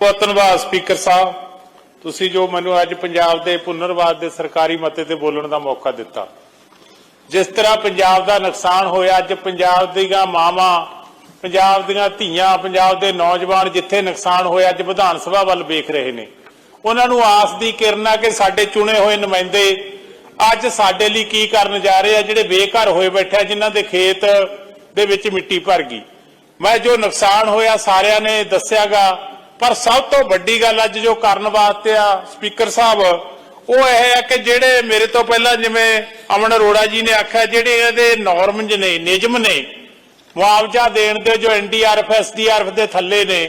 ਬਹੁਤ ਧੰਨਵਾਦ, ਸਪੀਕਰ ਸਾਹਿਬ। ਤੁਸੀਂ ਜੋ ਮੈਨੂੰ ਅੱਜ ਪੰਜਾਬ ਦੇ ਪੁਨਰਵਾਦ ਦੇ ਸਰਕਾਰੀ ਮਤੇ ਤੇ ਬੋਲਣ ਦਾ ਮੌਕਾ ਦਿੱਤਾ। ਜਿਸ ਤਰ੍ਹਾਂ ਪੰਜਾਬ ਦਾ ਨੁਕਸਾਨ ਹੋਇਆ, ਅੱਜ ਪੰਜਾਬ ਦੀਆਂ ਮਾਵਾਂ, ਪੰਜਾਬ ਦੀਆਂ ਧੀਆਂ, ਪੰਜਾਬ ਦੇ ਨੌਜਵਾਨ ਜਿੱਥੇ ਨੁਕਸਾਨ ਹੋਇਆ, ਅੱਜ ਵਿਧਾਨ ਸਭਾ ਵੱਲ ਵੇਖ ਰਹੇ ਨੇ। ਉਹਨਾਂ ਨੂੰ ਆਸ ਦੀ ਕਿਰਨ ਆ ਕਿ ਸਾਡੇ ਚੁਣੇ ਹੋਏ ਨੁਮਾਇੰਦੇ ਅੱਜ ਸਾਡੇ ਲਈ ਕੀ ਕਰਨ ਜਾ ਰਹੇ ਆ, ਜਿਹੜੇ ਬੇਘਰ ਹੋਏ ਬੈਠੇ ਜਿਨ੍ਹਾਂ ਦੇ ਖੇਤ ਦੇ ਵਿੱਚ ਮਿੱਟੀ ਭਰ ਗਈ। ਮੈਂ ਜੋ ਨੁਕਸਾਨ ਹੋਇਆ, ਸਾਰਿਆਂ ਨੇ ਦੱਸਿਆਗਾ ਪਰ ਸਭ ਤੋਂ ਵੱਡੀ ਗੱਲ ਅੱਜ ਜੋ ਕਰਨ ਵਾਸਤੇ ਆ ਸਪੀਕਰ ਸਾਹਿਬ, ਉਹ ਇਹ ਹੈ ਕਿ ਜਿਹੜੇ ਮੇਰੇ ਤੋਂ ਪਹਿਲਾਂ ਜਿਵੇਂ ਅਮਨ ਅਰੋੜਾ ਜੀ ਨੇ ਆਖਿਆ, ਜਿਹੜੇ ਇਹਦੇ ਨਾਰਮਸ ਨੇ, ਨਿਯਮ ਨੇ, ਮੁਆਵਜ਼ਾ ਦੇਣ ਦੇ ਜੋ ਐਨਡੀਆਰਐਫ ਐਸਡੀਆਰਐਫ ਦੇ ਥੱਲੇ ਨੇ,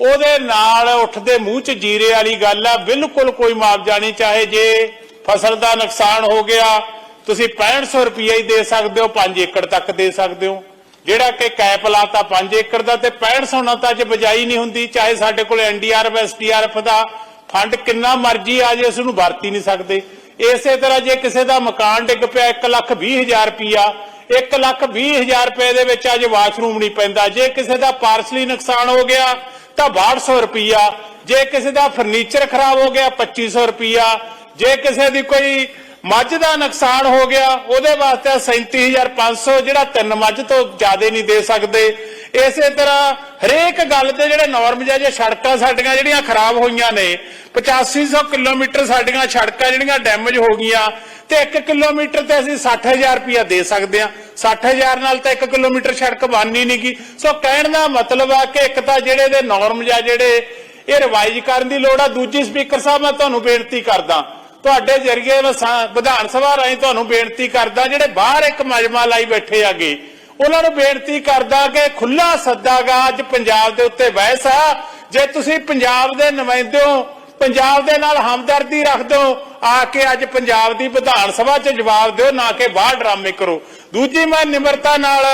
ਉਹਦੇ ਨਾਲ ਉੱਠਦੇ ਮੂੰਹ 'ਚ ਜੀਰੇ ਵਾਲੀ ਗੱਲ ਆ, ਬਿਲਕੁਲ ਕੋਈ ਮੁਆਵਜ਼ਾ ਨਹੀਂ, ਚਾਹੇ ਜੇ ਫਸਲ ਦਾ ਨੁਕਸਾਨ ਹੋ ਗਿਆ, ਤੁਸੀਂ 6500 ਰੁਪਏ ਹੀ ਦੇ ਸਕਦੇ ਹੋ 5 ਏਕੜ ਤੱਕ ਦੇ ਸਕਦੇ ਹੋ। ਜਿਹੜਾ ਕਿ ਕੈਪ ਲਾਤਾ 5 ਏਕੜ ਦਾ ਤੇ 6500 ਨਾਲ ਤਾਂ ਬਜਾਈ ਨਹੀਂ ਹੁੰਦੀ, ਚਾਹੇ ਸਾਡੇ ਕੋਲ ਐਨਡੀਆਰਐਫ ਐਸਡੀਆਰਐਫ ਦਾ ਫੰਡ ਕਿੰਨਾ ਮਰਜ਼ੀ ਆ ਜੇ ਉਸ ਨੂੰ ਵਰਤ ਨਹੀਂ ਸਕਦੇ। ਇਸੇ ਤਰ੍ਹਾਂ ਜੇ ਕਿਸੇ ਦਾ ਮਕਾਨ ਡਿੱਗ ਪਿਆ 1 ਲੱਖ 20 ਹਜ਼ਾਰ ਰੁਪਿਆ 1 ਲੱਖ 20 ਹਜ਼ਾਰ ਰੁਪਏ ਦੇ ਵਿੱਚ ਅੱਜ ਵਾਸ਼ਰੂਮ ਨਹੀਂ ਪੈਂਦਾ। ਜੇ ਕਿਸੇ ਦਾ ਪਾਰਸਲੀ ਨੁਕਸਾਨ ਹੋ ਗਿਆ, ਤਾਂ 6200 ਰੁਪਿਆ ਜੇ ਕਿਸੇ ਦਾ ਫਰਨੀਚਰ ਖਰਾਬ ਹੋ ਗਿਆ 2500 ਰੁਪਿਆ ਜੇ ਕਿਸੇ ਦੀ ਕੋਈ ਮੱਝ ਦਾ ਨੁਕਸਾਨ ਹੋ ਗਿਆ, ਉਹਦੇ ਵਾਸਤੇ 37500 ਜਿਹੜਾ ਤਿੰਨ ਮੱਝ ਤੋਂ ਜ਼ਿਆਦਾ ਨਹੀਂ ਦੇ ਸਕਦੇ। ਇਸੇ ਤਰ੍ਹਾਂ ਹਰੇਕ ਗੱਲ ਤੇ ਜਿਹੜੇ ਨਾਰਮਸ ਆ ਜੇ ਸੜਕਾਂ ਸਾਡੀਆਂ ਜਿਹੜੀਆਂ ਖਰਾਬ ਹੋਈਆਂ ਨੇ 8500 ਕਿਲੋਮੀਟਰ ਸਾਡੀਆਂ ਸੜਕਾਂ ਜਿਹੜੀਆਂ ਡੈਮੇਜ ਹੋ ਗਈਆਂ ਤੇ 1 ਕਿਲੋਮੀਟਰ ਤੇ ਅਸੀਂ 60000 ਰੁਪਇਆ ਦੇ ਸਕਦੇ ਆ 60000 ਨਾਲ ਤਾਂ 1 ਕਿਲੋਮੀਟਰ ਸੜਕ ਬਣਨੀ ਨਹੀਂਗੀ ਸੋ ਕਹਿਣ ਦਾ ਮਤਲਬ ਆ ਕਿ ਇੱਕ ਤਾਂ ਜਿਹੜੇ ਦੇ ਨਾਰਮਸ ਆ ਜਿਹੜੇ ਇਹ ਰਿਵਾਈਜ਼ ਕਰਨ ਦੀ ਲੋੜ ਆ, ਦੂਜੀ ਸਪੀਕਰ ਸਾਹਿਬ ਮੈਂ ਤੁਹਾਨੂੰ ਬੇਨਤੀ ਕਰਦਾ ਤੁਹਾਡੇ ਜਰੀਏ ਮੈਂ ਵਿਧਾਨ ਸਭਾ ਰਾਹੀਂ ਤੁਹਾਨੂੰ ਬੇਨਤੀ ਕਰਦਾ, ਜਿਹੜੇ ਬਾਹਰ ਇੱਕ ਮਜਮਾ ਲਾਈ ਬੈਠੇ ਆਗੇ ਉਹਨਾਂ ਨੂੰ ਬੇਨਤੀ ਕਰਦਾ ਕਿ ਖੁੱਲਾ ਸੱਦਾਗਾ ਅੱਜ ਪੰਜਾਬ ਦੇ ਉੱਤੇ ਬਹਿਸ ਆ। ਜੇ ਤੁਸੀਂ ਪੰਜਾਬ ਦੇ ਨੁਮਾਇੰਦੇ ਹੋ, ਪੰਜਾਬ ਦੇ ਨਾਲ ਹਮਦਰਦੀ ਰੱਖਦੇ ਹੋ, ਆ ਕੇ ਅੱਜ ਪੰਜਾਬ ਦੀ ਵਿਧਾਨ ਸਭਾ 'ਚ ਜਵਾਬ ਦਿਓ, ਨਾ ਕਿ ਬਾਹਰ ਡਰਾਮੇ ਕਰੋ। ਦੂਜੀ ਮੈਂ ਨਿਮਰਤਾ ਨਾਲ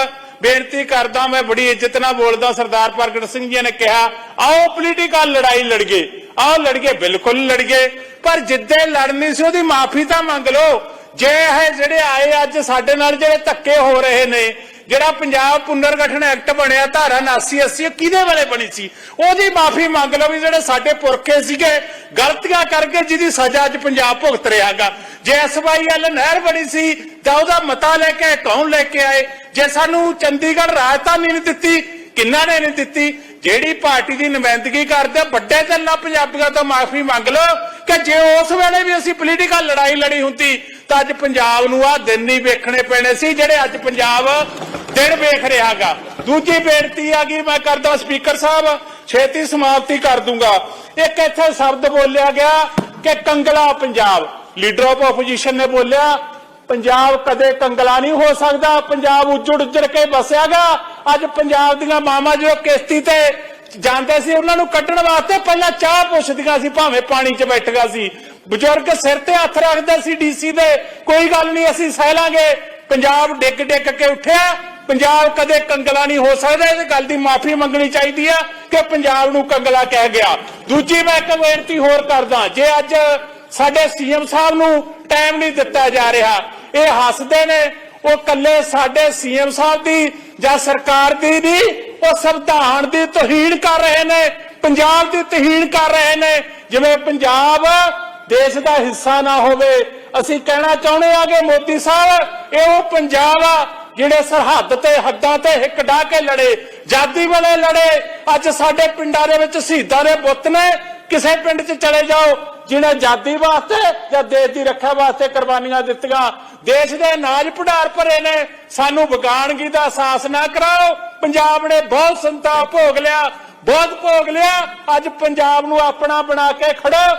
ਬੇਨਤੀ ਕਰਦਾ, ਮੈਂ ਬੜੀ ਇੱਜ਼ਤ ਨਾਲ ਬੋਲਦਾ, ਸਰਦਾਰ ਪ੍ਰਗਟ ਸਿੰਘ ਜੀ ਨੇ ਕਿਹਾ, ਆਓ ਪੋਲੀਟੀਕਲ ਲੜਾਈ ਲੜੀਏ। ਆਓ ਲੜੀਏ, ਬਿਲਕੁਲ ਲੜੀਏ। ਪਰ ਜਿੱਦੇ ਲੜਨੀ ਸੀ, ਉਹਦੀ ਮਾਫੀ ਤਾਂ ਮੰਗ ਲਓ। ਜੇ ਇਹ ਜਿਹੜੇ ਆਏ ਅੱਜ ਸਾਡੇ ਨਾਲ, ਜਿਹੜੇ ਧੱਕੇ ਹੋ ਰਹੇ ਨੇ, ਜਿਹੜਾ ਪੰਜਾਬ ਪੁਨਰਗਠਨ ਐਕਟ ਬਣਿਆ, ਧਾਰਾ 79 80 ਕਿਹਦੇ ਵੇਲੇ ਬਣੀ ਸੀ? ਉਹਦੀ ਮਾਫੀ ਮੰਗ ਲਓ ਵੀ ਜਿਹੜੇ ਸਾਡੇ ਪੁਰਖੇ ਸੀਗੇ, ਗਲਤੀਆਂ ਕਰਕੇ ਜਿਹਦੀ ਸਜ਼ਾ ਅੱਜ ਪੰਜਾਬ ਭੁਗਤ ਰਿਹਾਗਾ। ਜੇ ਐਸਵਾਈਐਲ ਨਹਿਰ ਬਣੀ ਸੀ, ਤਾਂ ਉਹਦਾ ਮਤਾ ਲੈ ਕੇ ਕੌਣ ਲੈ ਕੇ ਆਏ। ਜੇ ਸਾਨੂੰ ਚੰਡੀਗੜ੍ਹ ਰਾਜਧਾਨੀ ਨਹੀਂ ਦਿੱਤੀ, ਕਿੰਨਾ ਨੇ ਨਹੀਂ ਦਿੱਤੀ? ਜਿਹੜੀ ਪਾਰਟੀ ਦੀ ਨੁਮਾਇੰਦਗੀ ਕਰਦੇ ਵੱਡੇ ਚੱਲਾ ਪੰਜਾਬੀਆਂ ਤੋਂ ਮਾਫੀ ਮੰਗ ਲਓ, ਕਿ ਜੇ ਉਸ ਵੇਲੇ ਵੀ ਅਸੀਂ ਪੋਲੀਟੀਕਲ ਲੜਾਈ ਲੜੀ ਹੁੰਦੀ, ਤਾਂ ਅੱਜ ਪੰਜਾਬ ਨੂੰ ਆ ਦਿਨ ਨਹੀਂ ਵੇਖਣੇ ਪੈਣੇ ਸੀ, ਜਿਹੜੇ ਅੱਜ ਪੰਜਾਬ ਦਿਨ ਵੇਖ ਰਿਹਾਗਾ ਦੂਜੀ ਬੇਨਤੀ ਆ ਗਈ, ਮੈਂ ਕਰਦਾ ਸਪੀਕਰ ਸਾਹਿਬ, ਛੇਤੀ ਸਮਾਪਤੀ ਕਰ ਦੂੰਗਾ। ਇੱਕ ਇੱਥੇ ਸ਼ਬਦ ਬੋਲਿਆ ਗਿਆ ਕਿ ਕੰਗਲਾ ਪੰਜਾਬ। ਲੀਡਰ ਆਫ ਆਪੋਜੀਸ਼ਨ ਨੇ ਬੋਲਿਆ, ਪੰਜਾਬ ਕਦੇ ਕੰਗਲਾ ਨਹੀਂ ਹੋ ਸਕਦਾ, ਪੰਜਾਬ ਉੱਜੜ ਉੱਜੜ ਕੇ ਵਸਿਆਗਾ ਅੱਜ ਪੰਜਾਬ ਦੀਆਂ ਮਾਵਾਂ ਜੋ ਕਿਸ਼ਤੀ ਤੇ ਜਾਂਦੇ ਸੀ, ਉਹਨਾਂ ਨੂੰ ਕੱਢਣ ਵਾਸਤੇ ਪਹਿਲਾਂ ਚਾਹ ਪੁੱਛਦੀਆਂ ਸੀ, ਭਾਵੇਂ ਪਾਣੀ 'ਚ ਬੈਠਗਾ ਸੀ। ਬਜ਼ੁਰਗ ਸਿਰ ਤੇ ਹੱਥ ਰੱਖਦੇ ਸੀ ਡੀਸੀ ਦੇ, ਕੋਈ ਗੱਲ ਨਹੀਂ, ਅਸੀਂ ਸਹਿ ਲਾਂਗੇ। ਪੰਜਾਬ ਡਿੱਗ ਡਿੱਗ ਕੇ ਉੱਠਿਆ। ਪੰਜਾਬ ਕਦੇ ਕੰਗਲਾ ਨਹੀਂ ਹੋ ਸਕਦਾ, ਇਸ ਗੱਲ ਦੀ ਮਾਫੀ ਮੰਗਣੀ ਚਾਹੀਦੀ ਆ ਕਿ ਪੰਜਾਬ ਨੂੰ ਕੰਗਲਾ ਕਹਿ ਗਿਆ। ਦੂਜੀ ਮੈਂ ਇੱਕ ਬੇਨਤੀ ਹੋਰ ਕਰਦਾ, ਜੇ ਅੱਜ ਸਾਡੇ ਸੀਐਮ ਸਾਹਿਬ ਨੂੰ ਟਾਈਮ ਨਹੀਂ ਦਿੱਤਾ ਜਾ ਰਿਹਾ, ਇਹ ਹੱਸਦੇ ਨੇ, ਉਹ ਕੱਲੇ ਸਾਡੇ ਸੀਐਮ ਸਾਹਿਬ ਦੀ ਜਾਂ ਸਰਕਾਰ ਦੀ ਨਹੀਂ ਉਹ ਸੰਵਿਧਾਨ ਦੀ ਤੋਹੀਨ ਕਰ ਰਹੇ ਨੇ, ਪੰਜਾਬ ਦੀ ਤੋਹੀਨ ਕਰ ਰਹੇ ਨੇ। ਜਿਵੇਂ ਪੰਜਾਬ ਦੇਸ਼ ਦਾ ਹਿੱਸਾ ਨਾ ਹੋਵੇ, ਅਸੀਂ ਕਹਿਣਾ ਚਾਹੁੰਦੇ ਆ ਕਿ ਮੋਦੀ ਸਾਹਿਬ, ਇਹ ਉਹ ਪੰਜਾਬ ਆ ਜਿਹੜੇ ਸਰਹੱਦ ਤੇ, ਹੱਦਾਂ ਤੇ ਹਿੱਕ ਢਾ ਕੇ ਲੜੇ ਜਾਦੀ ਵਾਲੇ ਲੜੇ। ਅੱਜ ਸਾਡੇ ਪਿੰਡਾਂ ਦੇ ਵਿੱਚ ਸ਼ਹੀਦਾਂ ਦੇ ਬੁੱਤ ਨੇ, ਕਿਸੇ ਪਿੰਡ 'ਚ ਚਲੇ ਜਾਓ ਜਿਹਨੇ ਆਜ਼ਾਦੀ ਵਾਸਤੇ ਜਾਂ ਦੇਸ਼ ਦੀ ਰੱਖਿਆ ਵਾਸਤੇ ਕੁਰਬਾਨੀਆਂ ਦਿੱਤੀਆਂ, ਦੇਸ਼ ਦੇ ਅਨਾਜ ਭੰਡਾਰ ਭਰੇ ਨੇ, ਸਾਨੂੰ ਵਿਗਾਨਗੀ ਦਾ ਅਹਿਸਾਸ ਨਾ ਕਰਾਓ। ਪੰਜਾਬ ਨੇ ਬਹੁਤ ਸੰਤਾਪ ਭੋਗ ਲਿਆ, ਬਹੁਤ ਭੋਗ ਲਿਆ। ਅੱਜ ਪੰਜਾਬ ਨੂੰ ਆਪਣਾ ਬਣਾ ਕੇ ਖੜੋ।